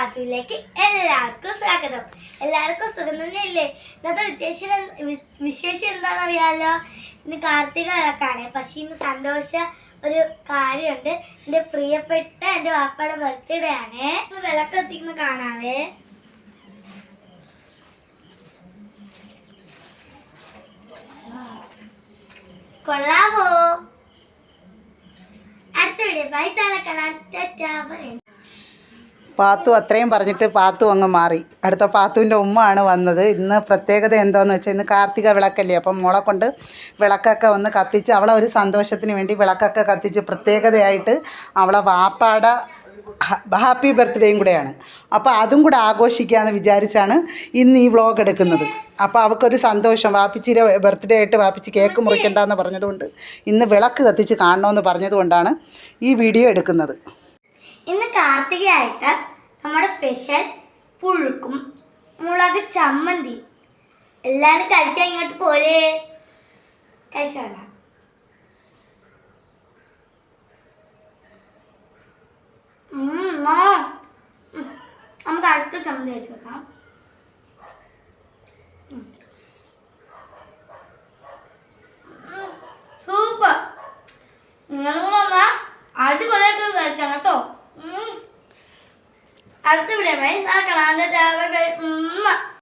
പാത്തുവിലേക്ക് എല്ലാവർക്കും സ്വാഗതം. എല്ലാവർക്കും സുഖം തന്നെയല്ലേ? ഇന്നത്തെ വിശേഷം വിശേഷം എന്താണെന്ന് അറിയാമല്ലോ ഇന്ന് കാർത്തിക വിളക്കാണ് പക്ഷെ ഇന്ന് സന്തോഷ ഒരു കാര്യമുണ്ട്. എന്റെ പ്രിയപ്പെട്ട എന്റെ വാപ്പയുടെ ബർത്ത്ഡേ ആണ് വിളക്ക് എത്തിക്കുന്ന കാണാവേ. കൊള്ളാവോ? അടുത്ത വീഡിയോ. ബൈ തലക്കണം ബൈ. പാത്തു അത്രയും പറഞ്ഞിട്ട് പാത്തു അങ്ങ് മാറി. അടുത്ത പാത്തുവിന്റെ ഉമ്മയാണ് വന്നത്. ഇന്ന് പ്രത്യേകത എന്താണെന്ന് വെച്ചാൽ ഇന്ന് കാർത്തിക വിളക്കല്ലേ. അപ്പം മോളെ കൊണ്ട് വിളക്കൊക്കെ ഒന്ന് കത്തിച്ച് അവളെ ഒരു സന്തോഷത്തിന് വേണ്ടി വിളക്കൊക്കെ കത്തിച്ച് പ്രത്യേകതയായിട്ട് അവളെ വാപ്പാട ഹാപ്പി ബർത്ത്ഡേയും കൂടെയാണ്. അപ്പോൾ അതും കൂടെ ആഘോഷിക്കാമെന്ന് വിചാരിച്ചാണ് ഇന്ന് ഈ വ്ളോഗ് എടുക്കുന്നത്. അപ്പോൾ അവൾക്കൊരു സന്തോഷം. വാപ്പിച്ചിരെ ബർത്ത്ഡേ ആയിട്ട് വാപ്പിച്ച് കേക്ക് മുറിക്കണ്ടെന്ന് പറഞ്ഞതുകൊണ്ട് ഇന്ന് വിളക്ക് കത്തിച്ച് കാണണമെന്ന് പറഞ്ഞതുകൊണ്ടാണ് ഈ വീഡിയോ എടുക്കുന്നത്. ഇന്ന് കാർത്തികയായിട്ട് നമ്മുടെ സ്പെഷ്യൽ പുഴുക്കും മുളക് ചമ്മന്തി. എല്ലാവരും കഴിക്കാൻ ഇങ്ങോട്ട് പോരേ? കഴിച്ചു ഉം, നമുക്ക് അടുത്ത ചമ്മന്തി ഉം. ഉം, സൂപ്പർ. നിങ്ങളും അടുത്ത ഇവിടെ നാളെ കാണാൻ